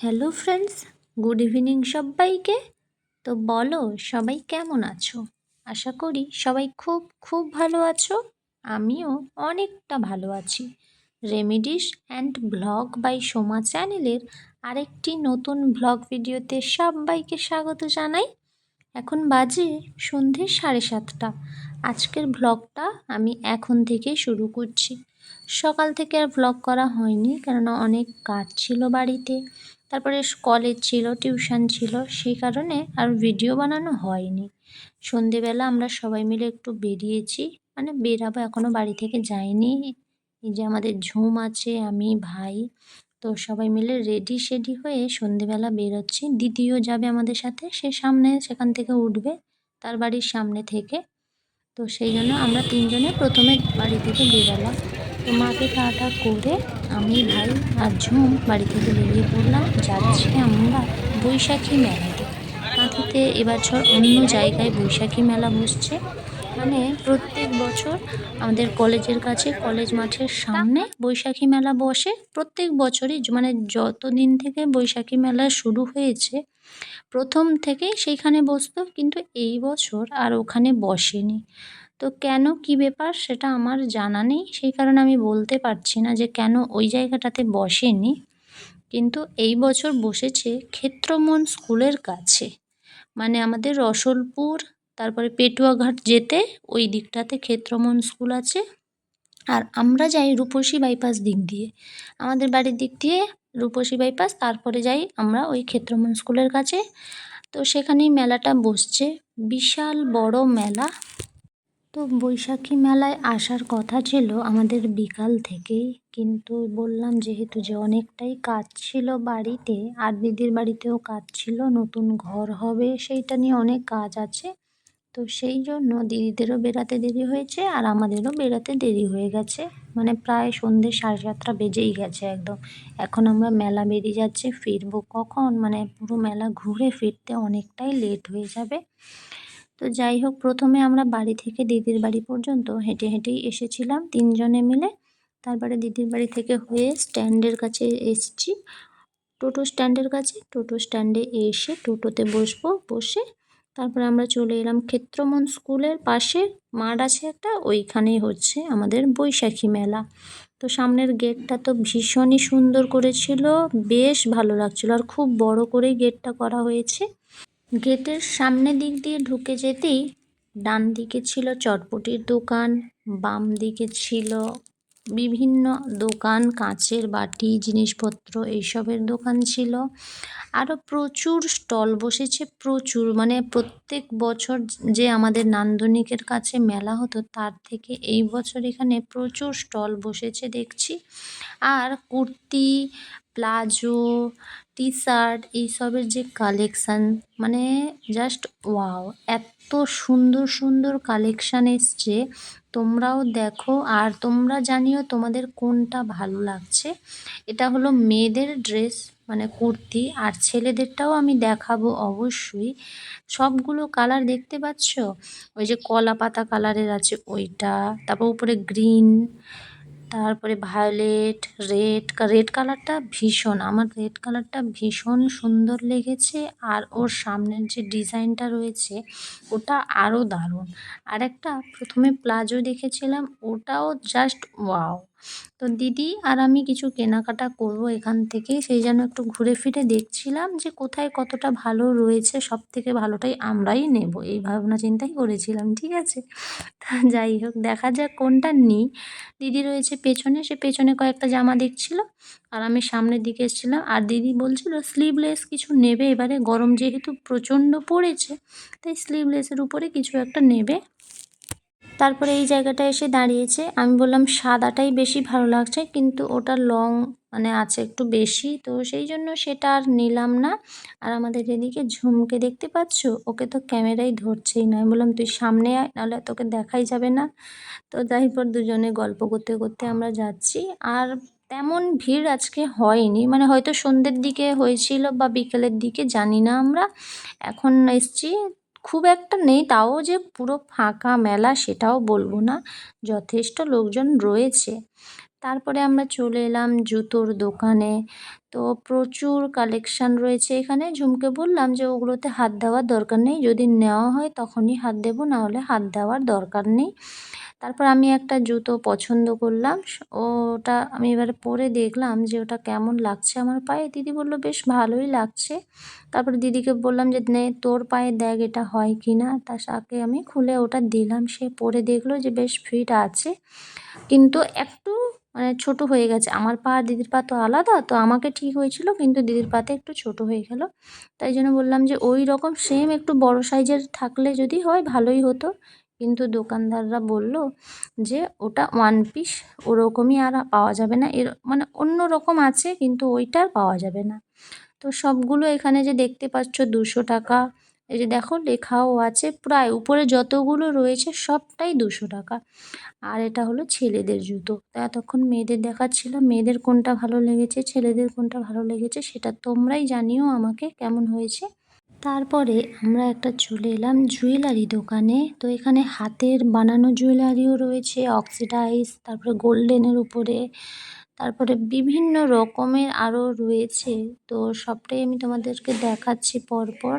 Hello friends good evening সবাইকে তো বলো, সবাই কেমন আছো? আশা করি সবাই খুব খুব ভালো আছো। আমিও অনেকটা ভালো আছি। Remedies and blog by Soma চ্যানেলের আরেকটি নতুন ব্লগ ভিডিওতে সবাইকে স্বাগত জানাই। এখন বাজে সন্ধে সাড়ে সাতটা। আজকের ব্লগটা আমি এখন থেকে শুরু করছি। সকাল থেকে আর ব্লগ করা হয়নি, কেননা অনেক কাজ ছিল বাড়িতে। তারপরে কলেজ ছিল টিউশন ছিল, সেই কারণে আর ভিডিও বানানো হয়নি। সন্ধেবেলা আমরা সবাই মিলে একটু বেরিয়েছি মানে বেরাবো এখনও বাড়ি থেকে যাইনি। এই যে আমাদের ঝুম আছে, আমি, ভাই, তো সবাই মিলে রেডি শেডি হয়ে সন্ধেবেলা বেরোচ্ছি। দিদিও যাবে আমাদের সাথে, সে সামনে, সেখান থেকে উঠবে, তার বাড়ির সামনে থেকে। তো সেই জন্য আমরা তিনজনে প্রথমে বাড়ি থেকে বেরোলাম। তো মাকে টাটা করে আমি ভাই আর ঝুম বাড়ি থেকে বেরিয়ে পড়লাম। যাচ্ছি আমরা বৈশাখী মেলাতে কাঁথিতে এবছর অন্য জায়গায় বৈশাখী মেলা বসছে। মানে প্রত্যেক বছর আমাদের কলেজের কাছে, কলেজ মাঠের সামনে বৈশাখী মেলা বসে। প্রত্যেক বছরই মানে যত দিন থেকে বৈশাখী মেলা শুরু হয়েছে, প্রথম থেকেই সেইখানে বসতো। কিন্তু এই বছর আর ওখানে বসেনি। তো কেন কি ব্যাপার সেটা আমার জানা নেই। সেই কারণে আমি বলতে পারছি না যে কেন ওই জায়গাটাতে বসেনি। কিন্তু এই বছর বসেছে ক্ষেত্রমন স্কুলের কাছে। মানে আমাদের রসলপুর, তারপরে পেটুয়াঘাট যেতে ওই দিকটাতে ক্ষেত্রমন স্কুল আছে। আর আমরা যাই রূপসী বাইপাস দিক দিয়ে। আমাদের বাড়ির দিক দিয়ে রূপসী বাইপাস, তারপরে যাই আমরা ওই ক্ষেত্রমন স্কুলের কাছে। তো সেখানেই মেলাটা বসছে। বিশাল বড় মেলা। তো বৈশাখী মেলায় আসার কথা ছিল আমাদের বিকাল থেকেই। কিন্তু বললাম যেহেতু যে অনেকটাই কাজ ছিল বাড়িতে, আর দিদির বাড়িতেও কাজ ছিল, নতুন ঘর হবে সেইটা নিয়ে অনেক কাজ আছে। তো সেই জন্য দিদিদেরও বেরাতে দেরি হয়েছে আর আমাদেরও বেরাতে দেরি হয়ে গেছে। মানে প্রায় সন্ধ্যে সাড়ে সাতটা বেজেই গেছে একদম। এখন আমরা মেলা বেরিয়ে যাচ্ছে, ফিরবো কখন? মানে পুরো মেলা ঘুরে ফিরতে অনেকটাই লেট হয়ে যাবে। তো যাই হোক, প্রথমে আমরা বাড়ি থেকে দিদির বাড়ি পর্যন্ত হেঁটে হেঁটেই এসেছিলাম তিনজনে মিলে। তারপরে দিদির বাড়ি থেকে হয়ে স্ট্যান্ডের কাছে এসছি। টোটো স্ট্যান্ডের কাছে, টোটো স্ট্যান্ডে এসে টোটোতে বসবো, বসে তারপরে আমরা চলে এলাম ক্ষেত্রমন স্কুলের পাশে। মাঠ আছে একটা, ওইখানেই হচ্ছে আমাদের বৈশাখী মেলা। তো সামনের গেটটা তো ভীষণই সুন্দর করেছিল, বেশ ভালো লাগছিল। আর খুব বড় করেই গেটটা করা হয়েছে। গেটের সামনে দিক দিয়ে ঢুকে যেতেই ডান দিকে ছিল চটপটির দোকান, বাম দিকে ছিল বিভিন্ন দোকান, কাঁচের বাটি, জিনিসপত্র, এইসবের দোকান ছিল। আরও প্রচুর স্টল বসেছে, প্রচুর। মানে প্রত্যেক বছর যে আমাদের নান্দনিকের কাছে মেলা হতো, তার থেকে এই বছর এখানে প্রচুর স্টল বসেছে দেখছি। আর কুর্তি প্লাজো টি শার্ট এইসবের যে কালেকশান মানে জাস্ট ওয়াও এত সুন্দর সুন্দর কালেকশান এসছে। তোমরাও দেখো আর তোমরা জানিও তোমাদের কোনটা ভালো লাগছে। এটা হলো মেয়েদের ড্রেস মানে কুর্তি আর ছেলেদেরটাও আমি দেখাবো অবশ্যই। সবগুলো কালার দেখতে পাচ্ছ? ওই যে কলা পাতা কালারের আছে ওইটা, তারপর উপরে গ্রিন তারপরে ভায়োলেট রেড রেড কালারটা ভীষণ। আমার রেড কালারটা ভীষণ সুন্দর লেগেছে আর ওর সামনের যে ডিজাইনটা রয়েছে, ওটা আরও দারুণ। আর একটা প্রথমে প্লাজো দেখেছিলাম, ওটাও জাস্ট ওয়াও তো দিদি আর আমি কিছু কেনাকাটা করব এখান থেকে সেই জন্য একটু ঘুরে ফিরে দেখছিলাম যে কোথায় কতটা ভালো রয়েছে সব থেকে ভালোটাই আমরাই নেব। এই ভাবনা চিন্তাই করেছিলাম, ঠিক আছে? তা যাই হোক, দেখা যাক কোনটা নিই। দিদি রয়েছে পেছনে, সে পেছনে কয়েকটা জামা দেখছিল আর আমি সামনের দিকে এসেছিলাম। আর দিদি বলছিল স্লিভলেস কিছু নেবে? এবারে গরম যেহেতু প্রচণ্ড পড়েছে, তাই স্লিভলেসের উপরে কিছু একটা নেবে। তারপরে এই জায়গাটা এসে দাঁড়িয়েছে। আমি বললাম, সাদাটাই বেশি ভালো লাগছে, কিন্তু ওটা লং মানে আছে একটু বেশি। তো সেই জন্য সেটা আর নিলাম না। আর আমাদের এদিকে ঝুমকে দেখতে পাচ্ছ? ওকে তো ক্যামেরাই ধরছেই না। আমি বললাম, তুই সামনে আয়, নাহলে তোকে দেখাই যাবে না। তো তারপর দুজনে গল্প করতে করতে আমরা যাচ্ছি। আর তেমন ভিড় আজকে হয়নি। মানে হয়তো সন্ধ্যের দিকে হয়েছিল বা বিকেলের দিকে, জানি না আমরা। এখন এসছি খুব একটা নেই, তাও যে পুরো ফাঁকা মেলা সেটাও বলব না, যথেষ্ট লোকজন রয়েছে। তারপরে আমরা চলে এলাম জুতোর দোকানে। তো প্রচুর কালেকশান রয়েছে এখানে। ঝুমকে বললাম যে ওগুলোতে হাত দেওয়ার দরকার নেই। যদি নেওয়া হয় তখনই হাত দেবো, নাহলে হাত দেওয়ার দরকার নেই। তারপর আমি একটা জুতো পছন্দ করলাম। ওটা আমি এবারে পরে দেখলাম যে ওটা কেমন লাগছে আমার পায়ে। দিদি বলল, বেশ ভালোই লাগছে। তারপর দিদিকে বললাম যে, নে, তোর পায়ে দেখ এটা হয় কি না? সাথে আমি খুলে ওটা দিলাম। সে পরে দেখল যে বেশ ফিট আছে। কিন্তু একটু মানে ছোট হয়ে গেছে। আমার পা দিদির পা তো আলাদা, তো আমাকে ঠিক হয়েছিল, কিন্তু দিদির পাতে একটু ছোট হয়ে গেল। তাই জন্য বললাম যে ওই রকম সেম একটু বড় সাইজের থাকলে যদি হয় ভালোই হতো। কিন্তু দোকানদাররা বলল যে ওটা ওয়ান পিস ওরকমই আর পাওয়া যাবে না। এর মানে অন্য রকম আছে, কিন্তু ওইটা আর পাওয়া যাবে না। তো সবগুলো এখানে যে দেখতে পাচ্ছ দুশো টাকা এই যে দেখো লেখাও আছে, প্রায় উপরে যতগুলো রয়েছে সবটাই দুশো টাকা। আর এটা হলো ছেলেদের জুতো। তো এতক্ষণ মেয়েদের দেখাচ্ছিলাম মেয়েদের কোনটা ভালো লেগেছে, ছেলেদের কোনটা ভালো লেগেছে সেটা তোমরাই জানিও আমাকে কেমন হয়েছে। তারপরে আমরা একটা চলে এলাম জুয়েলারি দোকানে। তো এখানে হাতের বানানো জুয়েলারিও রয়েছে, অক্সিডাইজ, তারপরে গোল্ডেনের উপরে, তারপরে বিভিন্ন রকমের আরও রয়েছে। তো সবটাই আমি তোমাদেরকে দেখাচ্ছি পরপর।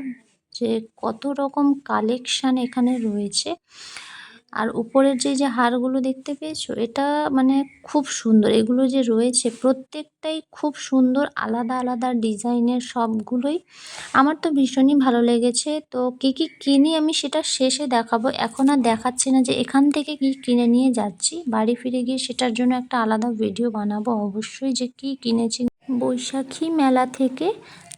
যে কত রকম কালেকশান এখানে রয়েছে। আর উপরের যে যে হারগুলো দেখতে পেয়েছ, এটা মানে খুব সুন্দর। এগুলো যে রয়েছে, প্রত্যেকটাই খুব সুন্দর, আলাদা আলাদা ডিজাইনের সবগুলোই। আমার তো ভীষণই ভালো লেগেছে। তো কী কী কিনি আমি সেটা শেষে দেখাবো। এখন আর দেখাচ্ছি না যে এখান থেকে কী কিনে নিয়ে যাচ্ছি। বাড়ি ফিরে গিয়ে সেটার জন্য একটা আলাদা ভিডিও বানাবো অবশ্যই যে কী কিনেছি। বৈশাখী মেলা থেকে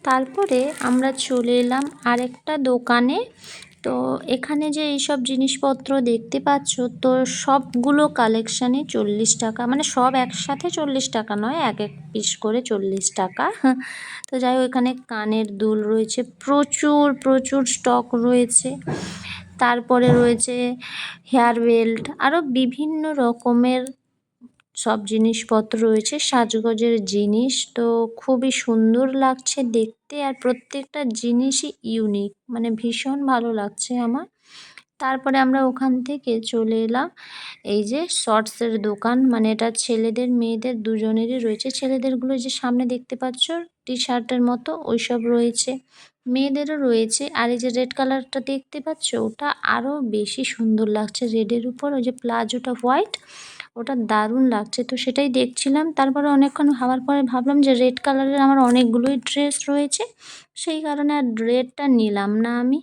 তারপরে আমরা চলে এলাম আরেকটা দোকানে। তো এখানে যে এইসব জিনিসপত্র দেখতে পাচ্ছ, তো সবগুলো কালেকশানে চল্লিশ টাকা মানে সব একসাথে চল্লিশ টাকা নয়, এক এক পিস করে চল্লিশ টাকা। তো যাই হোক, এখানে কানের দুল রয়েছে, প্রচুর প্রচুর স্টক রয়েছে। তারপরে রয়েছে হেয়ার বেল্ট আরও বিভিন্ন রকমের সব জিনিসপত্র রয়েছে, সাজগোজের জিনিস তো খুবই সুন্দর লাগছে দেখতে আর প্রত্যেকটা জিনিসই ইউনিক মানে ভীষণ ভালো লাগছে আমার। তারপরে আমরা ওখান থেকে চলে এলাম, এই যে শর্টসের দোকান মানে এটা ছেলেদের, মেয়েদের দুজনেরই রয়েছে। ছেলেদেরগুলো যে সামনে দেখতে পাচ্ছ টি শার্টের মতো, ওইসব রয়েছে। মেয়েদেরও রয়েছে, আর এই যে রেড কালারটা দেখতে পাচ্ছ, ওটা আরও বেশি সুন্দর লাগছে। রেডের উপর ওই যে প্লাজোটা হোয়াইট ওটা দারুণ লাগছে। তো সেটাই দেখছিলাম। তারপরে অনেকক্ষণ ভাবার পরে ভাবলাম যে রেড কালারের আমার অনেকগুলোই ড্রেস রয়েছে। সেই কারণে আর রেডটা নিলাম না আমি।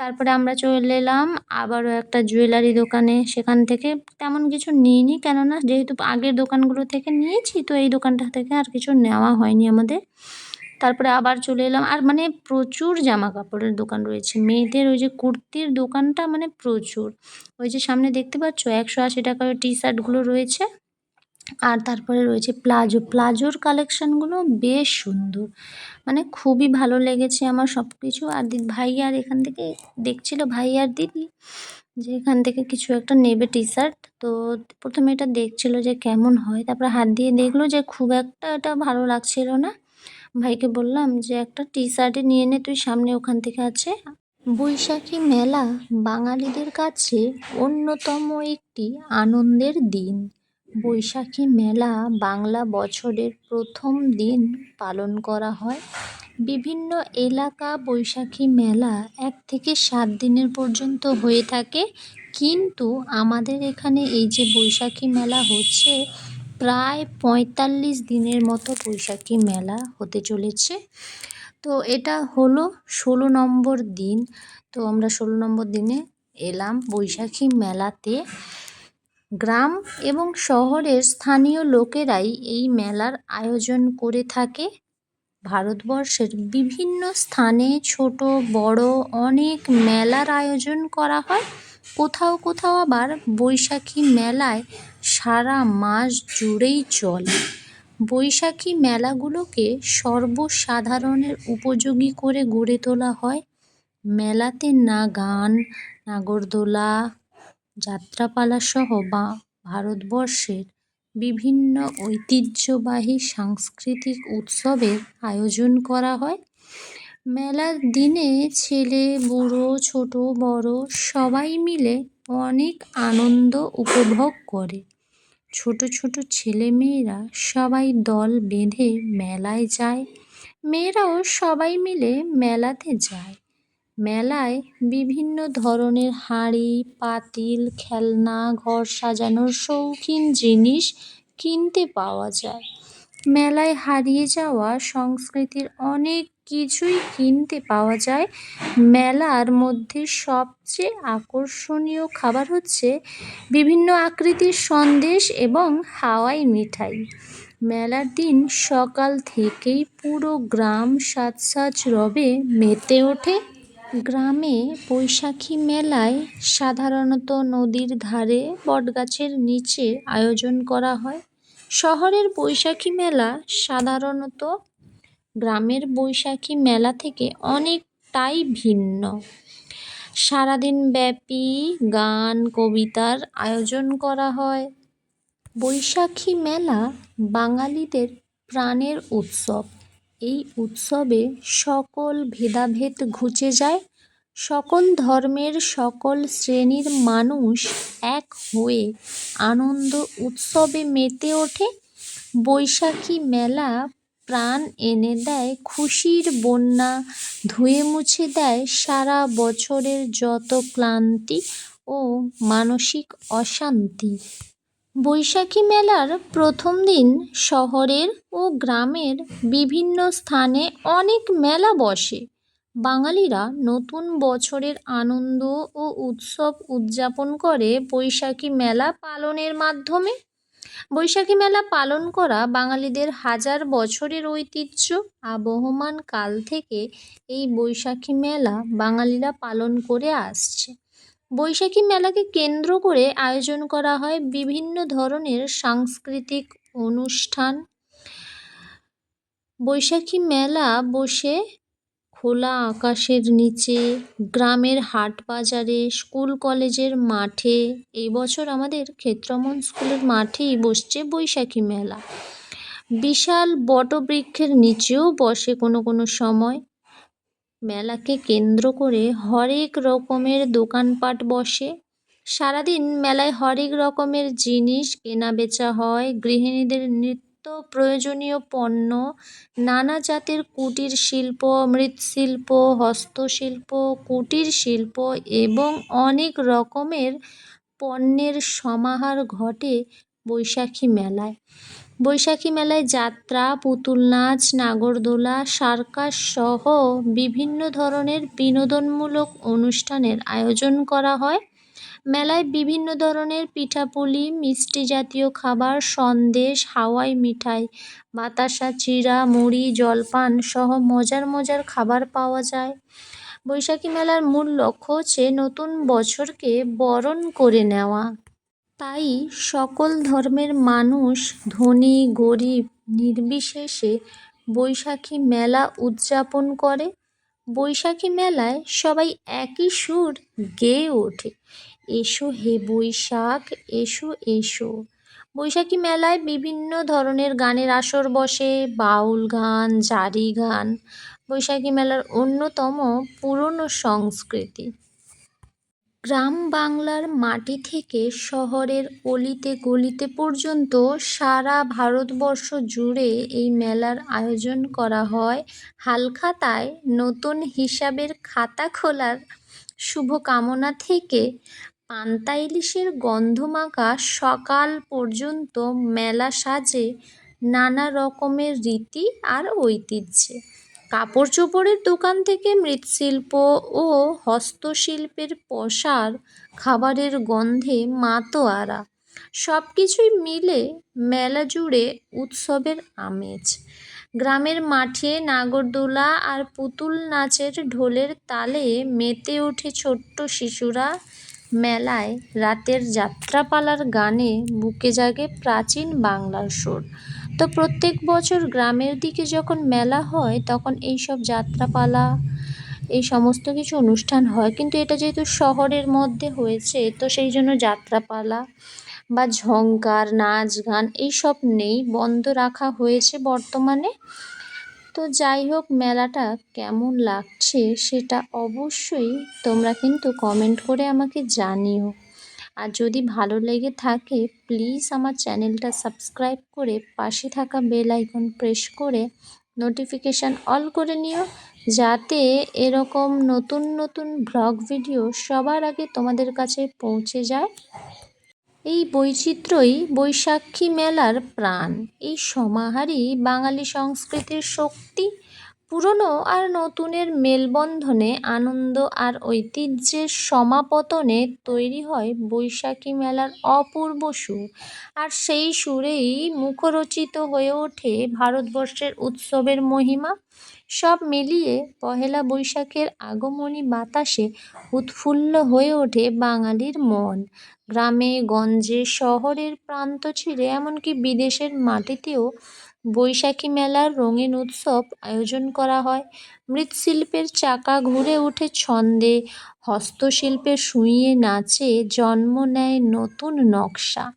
তারপরে আমরা চলে এলাম আবারও একটা জুয়েলারি দোকানে। সেখান থেকে তেমন কিছু নিইনি। কেননা যেহেতু আগের দোকানগুলো থেকে নিয়েছি, তো এই দোকানটা থেকে আর কিছু নেওয়া হয়নি আমাদের। তারপরে আবার চলে এলাম। আর মানে প্রচুর জামা কাপড়ের দোকান রয়েছে। মেয়েদের ওই যে কুর্তির দোকানটা মানে প্রচুর। ওই যে সামনে দেখতে পাচ্ছ, একশো আশি টাকার টি শার্টগুলো রয়েছে। আর তারপরে রয়েছে প্লাজো। প্লাজোর কালেকশানগুলো বেশ সুন্দর। মানে খুবই ভালো লেগেছে আমার সব কিছু আর দিদি ভাই আর এখান থেকে দেখছিল, ভাই আর দিদি, যে এখান থেকে কিছু একটা নেবে টি শার্ট তো প্রথমে এটা দেখছিল যে কেমন হয়, তারপরে হাত দিয়ে দেখল যে খুব একটা এটা ভালো লাগছিল না। ভাইকে বললাম যে, একটা টি শার্টই নিয়ে নে, তুই সামনে ওখান থেকে আছে। বৈশাখী মেলা বাঙালিদের কাছে অন্যতম একটি আনন্দের দিন। বৈশাখী মেলা বাংলা বছরের প্রথম দিন পালন করা হয়। বিভিন্ন এলাকা বৈশাখী মেলা এক থেকে সাত দিনের পর্যন্ত হয়ে থাকে। কিন্তু আমাদের এখানে এই যে বৈশাখী মেলা হচ্ছে প্রায় পঁয়তাল্লিশ দিনের মতো বৈশাখী মেলা হতে চলেছে। তো এটা হলো ষোলো নম্বর দিন। তো আমরা ষোলো নম্বর দিনে এলাম বৈশাখী মেলাতে। গ্রাম এবং শহরের স্থানীয় লোকেরাই এই মেলার আয়োজন করে থাকে। ভারতবর্ষের বিভিন্ন স্থানে ছোট, বড় অনেক মেলার আয়োজন করা হয়। কোথাও কোথাও আবার বৈশাখী মেলায় সারা মাস জুড়েই চলে। বৈশাখী মেলাগুলোকে সর্বসাধারণের উপযোগী করে গড়ে তোলা হয়। মেলাতে না গান, নাগরদোলা, যাত্রাপালা সহ বা ভারতবর্ষের বিভিন্ন ঐতিহ্যবাহী সাংস্কৃতিক উৎসবের আয়োজন করা হয়। মেলার দিনে ছেলে, বুড়ো, ছোট, বড় সবাই মিলে অনেক আনন্দ উপভোগ করে। ছোট ছোট ছেলেমেয়েরা সবাই দল বেঁধে মেলায় যায়। মেয়েরাও সবাই মিলে মেলাতে যায়। মেলায় বিভিন্ন ধরনের হাঁড়ি, পাতিল, খেলনা, ঘর সাজানোর শৌখিন জিনিস কিনতে পাওয়া যায়। মেলায় হারিয়ে যাওয়া সংস্কৃতির অনেক কিছুই কিনতে পাওয়া যায়। মেলার মধ্যে সবচেয়ে আকর্ষণীয় খাবার হচ্ছে বিভিন্ন আকৃতির সন্দেশ এবং হাওয়াই মিঠাই। মেলার দিন সকাল থেকেই পুরো গ্রাম সাজ সাজ রবে মেতে ওঠে। গ্রামে বৈশাখী মেলায় সাধারণত নদীর ধারে বটগাছের নিচে আয়োজন করা হয়। শহরের বৈশাখী মেলা সাধারণত গ্রামের বৈশাখী মেলা থেকে অনেকটাই ভিন্ন। সারাদিন ব্যাপী গান, কবিতার আয়োজন করা হয়। বৈশাখী মেলা বাঙালিদের প্রাণের উৎসব। এই উৎসবে সকল ভেদাভেদ ঘুচে যায়। সকল ধর্মের সকল শ্রেণির মানুষ এক হয়ে আনন্দ উৎসবে মেতে ওঠে। বৈশাখী মেলা প্রাণ এনে দেয় খুশির বন্যা, ধুয়ে মুছে দেয় সারা বছরের যত ক্লান্তি ও মানসিক অশান্তি। বৈশাখী মেলার প্রথম দিন শহরের ও গ্রামের বিভিন্ন স্থানে অনেক মেলা বসে। বাঙালিরা নতুন বছরের আনন্দ ও উৎসব উদযাপন করে বৈশাখী মেলা পালনের মাধ্যমে। বৈশাখী মেলা পালন করা বাঙালিদের হাজার বছরের ঐতিহ্য আবহমান কাল থেকে এই বৈশাখী মেলা বাঙালিরা পালন করে আসছে। বৈশাখী মেলাকে কেন্দ্র করে আয়োজন করা হয় বিভিন্ন ধরনের সাংস্কৃতিক অনুষ্ঠান। বৈশাখী মেলা বসে খোলা আকাশের নিচে, গ্রামের হাট বাজারে, স্কুল কলেজের মাঠে, এই বছর আমাদের ক্ষেত্রমন স্কুলের মাঠেই বসছে বৈশাখী মেলা। বিশাল বটবৃক্ষের নিচেও বসে কোনো কোনো সময়। মেলাকে কেন্দ্র করে হরেক রকমের দোকানপাট বসে। সারাদিন মেলায় হরেক রকমের জিনিস কেনা বেচা হয়, গৃহিণীদের নিত্য প্রয়োজনীয় পণ্য। নানা জাতের কুটির শিল্প, মৃৎশিল্প, হস্তশিল্প, কুটির শিল্প এবং অনেক রকমের পণ্যের সমাহার ঘটে বৈশাখী মেলায়। বৈশাখী মেলায় যাত্রা, পুতুল নাচ, নাগরদোলা, সার্কাস সহ বিভিন্ন ধরনের বিনোদনমূলক অনুষ্ঠানের আয়োজন করা হয়। মেলায় বিভিন্ন ধরনের পিঠাপুলি, মিষ্টি জাতীয় খাবার, সন্দেশ, হাওয়াই মিঠাই, বাতাসা, চিড়া, মুড়ি, জলপান সহ মজার মজার খাবার পাওয়া যায়। বৈশাখী মেলার মূল লক্ষ্য হচ্ছে নতুন বছরকে বরণ করে নেওয়া। তাই সকল ধর্মের মানুষ, ধনী, গরিব, নির্বিশেষে বৈশাখী মেলা উদযাপন করে। বৈশাখী মেলায় সবাই একই সুর গেয়ে ওঠে। এসো হে বৈশাখ, এসো এসো। বৈশাখী মেলায় বিভিন্ন ধরনের গানের আসর বসে, বাউল গান, জারি গান। বৈশাখী মেলার অন্যতম পুরনো সংস্কৃতি। গ্রাম বাংলার মাটি থেকে শহরের অলিতে গলিতে পর্যন্ত সারা ভারতবর্ষ জুড়ে এই মেলার আয়োজন করা হয়। হালখাতায় নতুন হিসাবের খাতা খোলার শুভ কামনা থেকে পান্তা ইলিশের গন্ধমাখা সকাল পর্যন্ত মেলা সাজে নানা রকমের রীতি আর ঐতিহ্যে। কাপড় চোপড়ের দোকান থেকে মৃৎশিল্প ও হস্তশিল্পের পসার খাবারের গন্ধে মাতোয়ারা। সব কিছুই মিলে মেলা জুড়ে উৎসবের আমেজ। গ্রামের মাঠে নাগরদোলা আর পুতুল নাচের ঢোলের তালে মেতে ওঠে ছোট্ট শিশুরা। মেলায় রাতের যাত্রাপালার গানে বুকে জাগে প্রাচীন বাংলার সুর। তো প্রত্যেক বছর গ্রামের দিকে যখন মেলা হয়, তখন এই সব যাত্রাপালা, এই সমস্ত কিছু অনুষ্ঠান হয়। কিন্তু এটা যেহেতু শহরের মধ্যে হয়েছে, তো সেই জন্য যাত্রাপালা বা ঝঙ্কার নাচ গান এইসব নেই, বন্ধ রাখা হয়েছে বর্তমানে। তো যাই হোক, মেলাটা কেমন লাগছে সেটা অবশ্যই তোমরা কিন্তু কমেন্ট করে আমাকে জানিও। আর যদি ভালো লেগে থাকে প্লিজ আমার চ্যানেলটা সাবস্ক্রাইব করে পাশে থাকা বেল আইকন প্রেস করে নোটিফিকেশান অল করে নিও, যাতে এরকম নতুন নতুন ব্লগ ভিডিও সবার আগে তোমাদের কাছে পৌঁছে যায়। এই বৈচিত্র্যই বৈশাখী মেলার প্রাণ। এই সমাহারই বাঙালি সংস্কৃতির শক্তি পুরনো আর নতুনের মেলবন্ধনে আনন্দ আর ঐতিহ্যের সমাপতনে তৈরি হয় বৈশাখী মেলার অপূর্ব সুর। আর সেই সুরেই মুখরচিত হয়ে ওঠে ভারতবর্ষের উৎসবের মহিমা। সব মিলিয়ে পহেলা বৈশাখের আগমনী বাতাসে উৎফুল্ল হয়ে ওঠে বাঙালির মন। গ্রামে, গঞ্জে, শহরের প্রান্ত ছিঁড়ে এমনকি বিদেশের মাটিতেও বৈশাখী মেলার রঙিন উৎসব আয়োজন করা হয়। মৃৎশিল্পের চাকা ঘুরে ওঠে ছন্দে, হস্তশিল্পে শুঁইয়ে নাচে, জন্ম নেয় নতুন নকশা।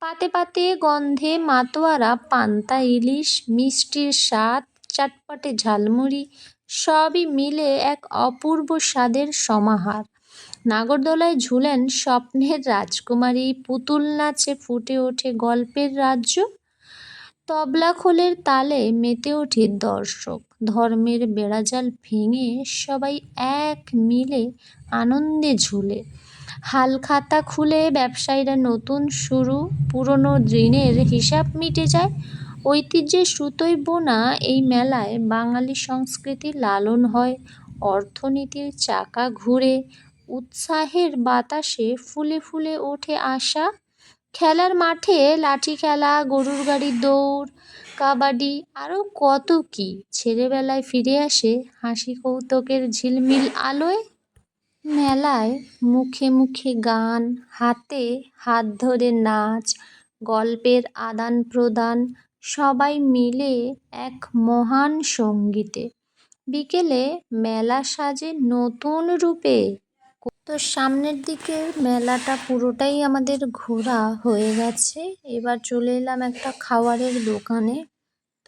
পাতে পাতে গন্ধে মাতোয়ারা, পান্তা, ইলিশ, মিষ্টির স্বাদ, চাটপাটে ঝালমুড়ি, সবই মিলে এক অপূর্ব স্বাদের সমাহার। নাগরদোলায় ঝুলেন স্বপ্নের রাজকুমারী, পুতুল নাচে ফুটে ওঠে গল্পের রাজ্য। তবলা খোলের তালে মেতে ওঠে দর্শক। ধর্মের বেড়াজাল ভেঙে সবাই এক মিলে আনন্দে ঝুলে। হালখাতা খুলে ব্যবসায়ীরা নতুন শুরু, পুরনো ঋণের হিসাব মিটে যায়। ঐতিহ্যের সুতোয় বোনা এই মেলায় বাঙালি সংস্কৃতি লালন হয়। অর্থনীতির চাকা ঘুরে, উৎসাহের বাতাসে ফুলে ফুলে ওঠে আশা। খেলার মাঠে লাঠি খেলা, গরুর গাড়ির দৌড়, কাবাডি আরও কত কী। ছেলেবেলায় ফিরে আসে হাসি কৌতুকের ঝিলমিল আলোয়। মেলায় মুখে মুখে গান, হাতে হাত ধরে নাচ, গল্পের আদান প্রদান, সবাই মিলে এক মহান সঙ্গীতে। বিকেলে মেলা সাজে নতুন রূপে তো সামনের দিকে মেলাটা পুরোটাই আমাদের ঘোরা হয়ে গেছে। এবার চলে এলাম একটা খাবারের দোকানে।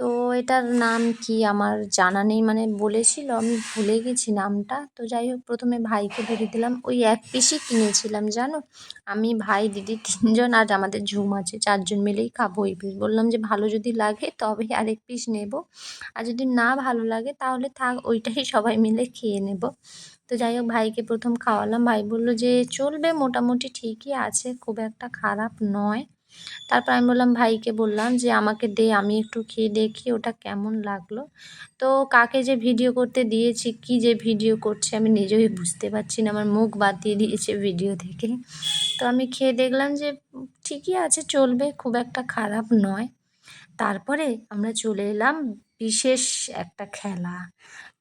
তো এটার নাম কি আমার জানা নেই মানে বলেছিল, আমি ভুলে গেছি নামটা। তো যাই হোক, প্রথমে ভাইকে ধরিয়ে দিলাম। ওই এক পিসই কিনেছিলাম, জানো? আমি ভাই, দিদি তিনজন আর আমাদের ঝুম আছে, চারজন মিলেই খাব ওই পিস। বললাম যে ভালো যদি লাগে তবে আরেক পিস নেব। আর যদি না ভালো লাগে, তাহলে থাক, ওইটাই সবাই মিলে খেয়ে নেব। তো যাই হোক, ভাইকে প্রথম খাওয়ালাম। ভাই বলল যে, চলবে, মোটামুটি ঠিকই আছে, খুব একটা খারাপ নয়। তারপর আমি বললাম, ভাইকে বললাম যে, আমাকে দে, আমি একটু খেয়ে দেখি, ওটা কেমন লাগল? তো কাকে যে ভিডিও করতে দিয়েছি, কি যে ভিডিও করছে, আমি নিজেই বুঝতে পারছি না। আমার মুখ বাদ দিয়ে দিয়েছে ভিডিও থেকে। তো আমি খেয়ে দেখলাম যে, ঠিকই আছে, চলবে, খুব একটা খারাপ নয়। তারপরে আমরা চলে এলাম বিশেষ একটা খেলা।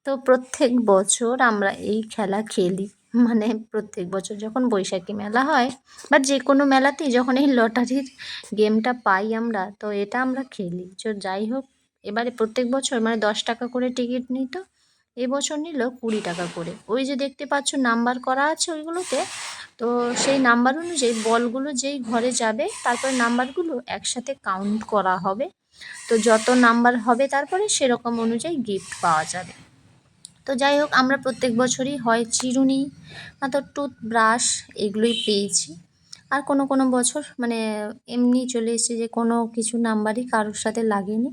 তো প্রত্যেক বছর আমরা এই খেলা খেলি। মানে প্রত্যেক বছর যখন বৈশাখী মেলা হয় বা যে কোনো মেলাতেই যখন এই লটারির গেমটা পাই আমরা, তো এটা আমরা খেলি। তো যাই হোক, এবারে প্রত্যেক বছর মানে দশ টাকা করে টিকিট নিত এবছর নিল কুড়ি টাকা করে। ওই যে দেখতে পাচ্ছ নাম্বার করা আছে ওইগুলোতে, তো সেই নাম্বার অনুযায়ী বলগুলো যেই ঘরে যাবে, তারপরে নাম্বারগুলো একসাথে কাউন্ট করা হবে। তো যত নাম্বার হবে তারপরে সেরকম অনুযায়ী গিফট পাওয়া যাবে। তো যাই হোক, আমরা প্রত্যেক বছরই হয় চিরুনি নয়তো টুথব্রাশ এগুলোই পেয়েছি। আর কোনো কোনো বছর মানে এমনি চলে এসেছে যে কোনো কিছু নাম্বারই কারোর সাথে লাগেনি।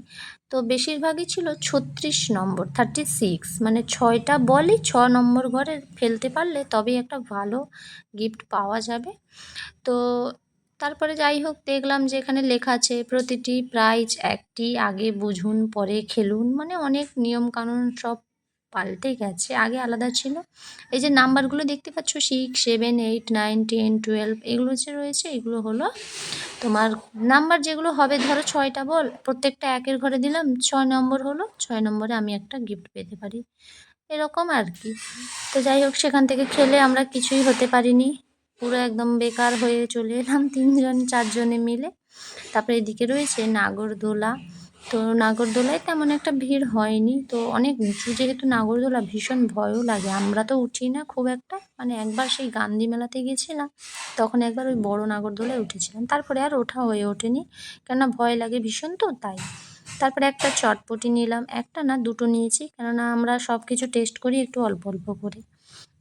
তো বেশিরভাগই ছিল ছত্রিশ নম্বর থার্টি সিক্স মানে ছয়টা বলই ছ নম্বর ঘরে ফেলতে পারলে তবেই একটা ভালো গিফট পাওয়া যাবে। তো তারপরে যাই হোক, দেখলাম যে এখানে লেখা আছে প্রতিটি প্রাইজ একটি, আগে বুঝুন, পরে খেলুন মানে অনেক নিয়মকানুন সব পাল্টে গেছে। আগে আলাদা ছিল। এই যে নাম্বারগুলো দেখতে পাচ্ছ six seven eight nine ten twelve এগুলো যে রয়েছে, এগুলো হলো তোমার নাম্বার যেগুলো হবে, ধরো ছয়টা বল, প্রত্যেকটা একের ঘরে দিলাম, ছয় নম্বর হলো, ছয় নম্বরে আমি একটা গিফট পেতে পারি। এরকম আর কি। তো যাই হোক, সেখান থেকে খেলে আমরা কিছুই হতে পারিনি। পুরো একদম বেকার হয়ে চলে এলাম তিনজন, চারজনে মিলে। তারপরে এদিকে রয়েছে নাগরদোলা। তো নাগরদোলায় তেমন একটা ভিড় হয়নি। তো অনেক উঁচু যেহেতু নাগরদোলা, ভীষণ ভয়ও লাগে। আমরা তো উঠি না খুব একটা। মানে একবার সেই গান্ধী মেলাতে গেছিলাম, তখন একবার ওই বড় নাগরদোলায় উঠেছিলাম। তারপরে আর ওঠা হয়ে ওঠেনি। কেননা ভয় লাগে ভীষণ তো, তাই। তারপরে একটা চটপটি নিলাম। একটা না, দুটো নিয়েছি। কেননা আমরা সব কিছু টেস্ট করি একটু অল্প অল্প করে।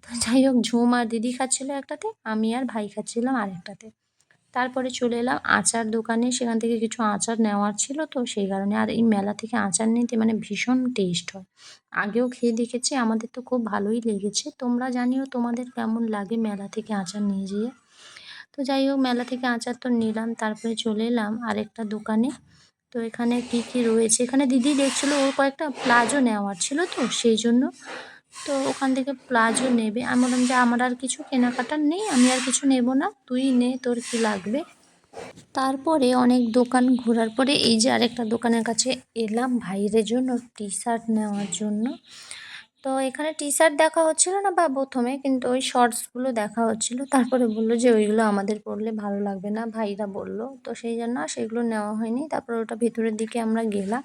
তো যাই হোক, ঝুম আর দিদি খাচ্ছিলো একটাতে, আমি আর ভাই খাচ্ছিলাম আরেকটাতে। তারপরে চলে এলাম আচার দোকানে। সেখান থেকে কিছু আচার নেওয়ার ছিল তো সেই কারণে আর এই মেলা থেকে আচার নিতে মানে ভীষণ টেস্ট হয়। আগেও খেয়ে দেখেছি, আমাদের তো খুব ভালোই লেগেছে। তোমরা জানিও তোমাদের কেমন লাগে মেলা থেকে আচার নিয়ে যেয়ে। তো যাই হোক, মেলা থেকে আচার তো নিলাম, তারপরে চলে এলাম আরেকটা দোকানে। তো এখানে কি কি রয়েছে? এখানে দিদি দেখছিল ওর কয়েকটা প্লাজো নেওয়ার ছিল তো, সেই জন্য তো ওখান থেকে প্লাজো নেবে। আমি বললাম যে আমার আর কিছু কেনাকাটার নেই, আমি আর কিছু নেব না। তুই নে, তোর কি লাগবে? তারপরে অনেক দোকান ঘোরার পরে এই যে আরেকটা দোকানের কাছে এলাম ভাইয়ের জন্য টি শার্ট নেওয়ার জন্য। তো এখানে টি শার্ট দেখা হচ্ছিল না বা প্রথমে, কিন্তু ওই শর্টসগুলো দেখা হচ্ছিল। তারপরে বলল যে ওইগুলো আমাদের পরলে ভালো লাগবে না, ভাইরা বলল। তো সেই জন্য সেগুলো নেওয়া হয়নি। তারপর ওটা ভেতরের দিকে আমরা গেলাম।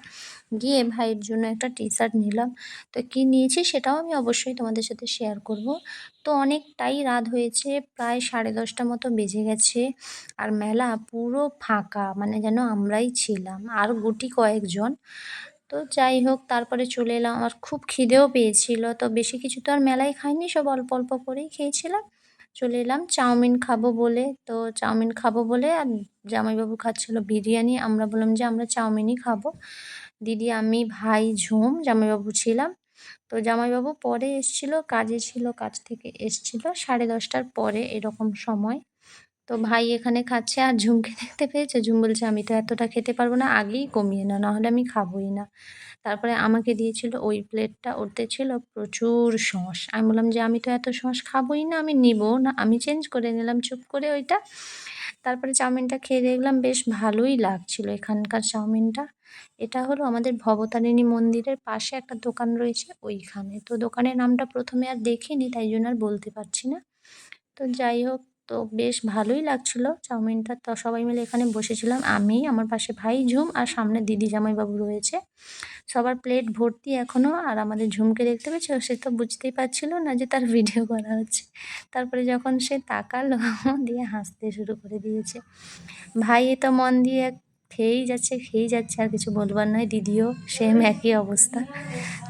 গিয়ে ভাইয়ের জন্য একটা টি শার্ট নিলাম। তো কী নিয়েছি সেটাও আমি অবশ্যই তোমাদের সাথে শেয়ার করব। তো অনেকটাই রাত হয়েছে, প্রায় সাড়ে দশটা মতো বেজে গেছে। আর মেলা পুরো ফাঁকা মানে যেন আমরাই ছিলাম। আর গুটি কয়েকজন। তো যাই হোক, তারপরে চলে এলাম। আমার খুব খিদেও পেয়েছিল, তো বেশি কিছু তো আর মেলায় খাইনি, সব অল্প অল্প করেই খেয়েছিলাম। চলে এলাম চাউমিন খাব বলে। তো চাউমিন খাব বলে আর জামাইবাবু খাচ্ছিল বিরিয়ানি। আমরা বললাম যে আমরা চাউমিনই খাব। দিদি, আমি, ভাই, ঝুম, জামাইবাবু ছিলাম। তো জামাইবাবু পরে এসছিল, কাজে ছিল, কাজ থেকে এসছিল সাড়ে দশটার পরে এরকম সময়। তো ভাই এখানে খাচ্ছে আর ঝুমকে দেখতে পেয়েছে? ঝুম বলছে, আমি তো এতটা খেতে পারব না, আগেই কমিয়ে না নাহলে আমি খাবোই না। তারপরে আমাকে দিয়েছিল ওই প্লেটটা ওতে ছিল প্রচুর সস। আমি বললাম যে, আমি তো এত সস খাবোই না, আমি নিবো না। আমি চেঞ্জ করে নিলাম চুপ করে ওইটা। তারপরে চাউমিনটা খেয়ে দেখলাম বেশ ভালোই লাগছিল এখানকার চাউমিনটা। এটা হলো আমাদের ভবতারিণী মন্দিরের পাশে একটা দোকান রয়েছে ওইখানে। তো দোকানের নামটা প্রথমে আর দেখিনি, তাই জন্য আর বলতে পারছি না। তো যাই হোক তো বেশ ভালোই লাগছিল চাউমিনটা। তো সবাই মিলে এখানে বসেছিলাম। আমি, আমার পাশে ভাই ঝুম আর সামনে দিদি জামাইবাবু রয়েছে। সবার প্লেট ভর্তি এখনও আর আমাদের ঝুমকে দেখতে পেয়েছে। সে তো বুঝতেই পারছিল না যে তার ভিডিও করা হচ্ছে। তারপরে যখন সে তাকালো, দিয়ে হাসতে শুরু করে দিয়েছে। ভাই তো মন দিয়ে খেয়েই যাচ্ছে খেয়েই যাচ্ছে, আর কিছু বলবার নয়। দিদিও সেম একই অবস্থা।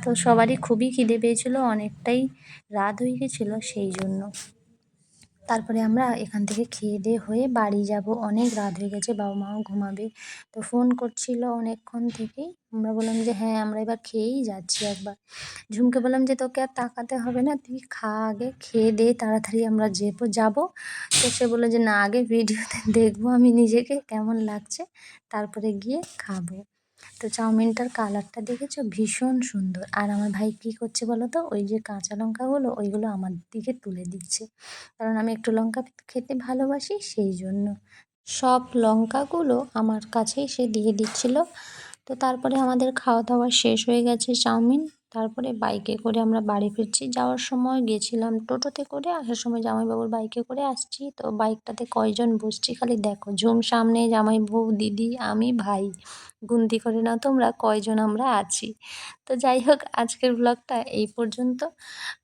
তো সবারই খুবই খিদে পেয়েছিল, অনেকটাই রাত হয়ে গেছিল সেই জন্য। তারপরে আমরা এখান থেকে খেয়ে দিয়ে হয়ে বাড়ি যাব। অনেক রাত হয়ে গেছে, বাবা মাও ঘুমাবে। তো ফোন করছিল অনেকক্ষণ থেকেই। আমরা বললাম যে হ্যাঁ আমরা এবার খেয়েই যাচ্ছি একবার। ঝুমকে বললাম যে, তোকে আর তাকাতে হবে না, তুই খা আগে, খেয়ে দে, তাড়াতাড়ি আমরা যেবো যাব। তো সে বলল যে, না, আগে ভিডিওতে দেখব আমি নিজেকে কেমন লাগছে, তারপরে গিয়ে খাব। তো চাউমিনটার কালারটা দেখেছ? ভীষণ সুন্দর। আর আমার ভাই কী করছে বলো তো? ওই যে কাঁচা লঙ্কাগুলো, ওইগুলো আমার দিকে তুলে দিচ্ছে। কারণ আমি একটু লঙ্কা খেতে ভালোবাসি, সেই জন্য। সব লঙ্কাগুলো আমার কাছেই সে দিয়ে দিচ্ছিল। তো তারপরে আমাদের খাওয়া দাওয়া শেষ হয়ে গেছে চাউমিন। তারপরে বাইকে করে আমরা বাড়ি ফিরছি। যাওয়ার সময় গেছিলাম টোটোতে করে। আসার সময় জামাইবাবুর বাইকে করে আসছি। তো বাইকটাতে কয়জন বসছি খালি দেখো। ঝুম সামনে জামাইবাবু, দিদি, আমি, ভাই। গুনতি করে নাও তোমরা, কয়জন আমরা আছি। তো যাই হোক, আজকের ব্লগটা এই পর্যন্ত।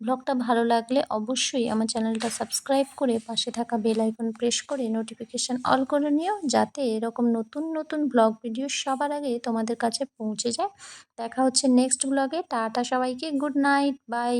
ব্লগটা ভালো লাগলে অবশ্যই আমার চ্যানেলটা সাবস্ক্রাইব করে পাশে থাকা বেল আইকন প্রেস করে নোটিফিকেশান অল করে নিও, যাতে এরকম নতুন নতুন ব্লগ ভিডিও সবার আগে তোমাদের কাছে পৌঁছে যায়। দেখা হচ্ছে নেক্সট ব্লগে। টাটা সবাইকে গুড নাইট বাই।